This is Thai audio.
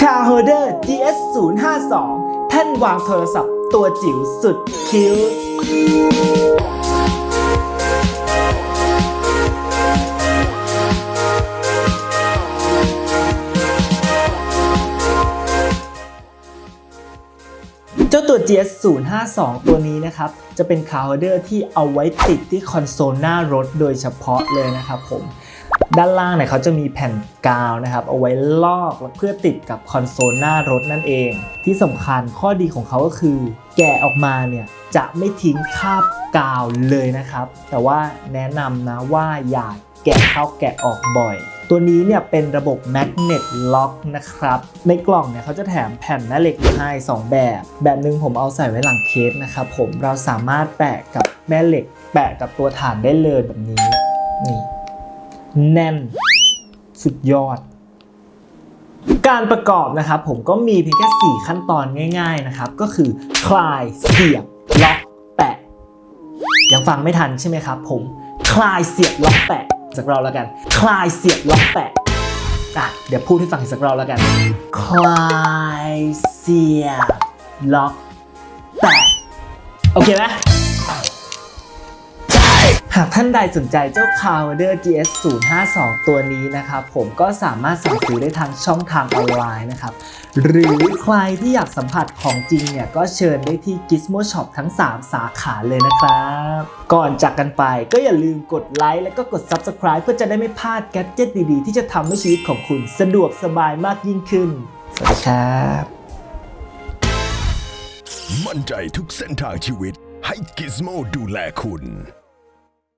c a r h o l d e r GS 0 5 2แท่นวางโทรศัพท์ตัวจิ๋วสุดคิ้วเจ้าตัว GS 0 5 2ตัวนี้นะครับ จะเป็นคาร์โฮเดอร์ที่เอาไว้ติดที่คอนโซลหน้ารถโดยเฉพาะเลยนะครับผม ด้านล่างเนี่ยเขาจะมีแผ่นกาวนะครับ เอาไว้ลอกเพื่อติดกับคอนโซลหน้ารถนั่นเอง ที่สำคัญข้อดีของเขาก็คือ แกะออกมาเนี่ยจะไม่ทิ้งคราบกาวเลยนะครับ แต่ว่าแนะนำนะว่าอย่าแกะเข้าแกะออกบ่อย ตัวนี้เนี่ยเป็นระบบ Magnet Lock นะครับ ในกล่องเนี่ยเขาจะแถมแผ่นแม่เหล็กมาให้ 2 แบบ แบบหนึ่งผมเอาใส่ไว้หลังเคสนะครับผมเราสามารถแปะกับแม่เหล็ก แปะกับตัวฐานได้เลยแบบนี้นี่ แน่นสุดยอด การประกอบนะครับผมก็มีเพียงแค่ 4 ขั้นตอนง่ายๆนะครับ ก็คือคลายเสียบล็อกแปะ ยังฟังไม่ทันใช่ไหมครับผมคลายเสียบล็อกแปะสักเราแล้วกัน คลายเสียบล็อกแปะอะเดี๋ยวพูดให้ฟังอีกสักรอบแล้วกัน คลายเสียบล็อกแปะโอเคไหม หากท่านใดสนใจเจ้า c a r d e r GS 0 5 2 ตัวนี้นะครับ ผมก็สามารถสั่งซื้อได้ทางช่องทางออนไลน์นะครับ หรือใครที่อยากสัมผัสของจริงเนี่ย ก็เชิญได้ที่ Gizmo Shop ทั้ง 3 สาขาเลยนะครับ ก่อนจากกันไปก็อย่าลืมกดไลค์และก็กด Subscribe เพื่อจะได้ไม่พลาดแกดเจิตดีๆ ที่จะทำให้ชีวิตของคุณสะดวกสบายมากยิ่งขึ้น สวัสดีครับ มั่นใจทุกเส้นทางชีวิตให้ Gizmo ดูแลคุณ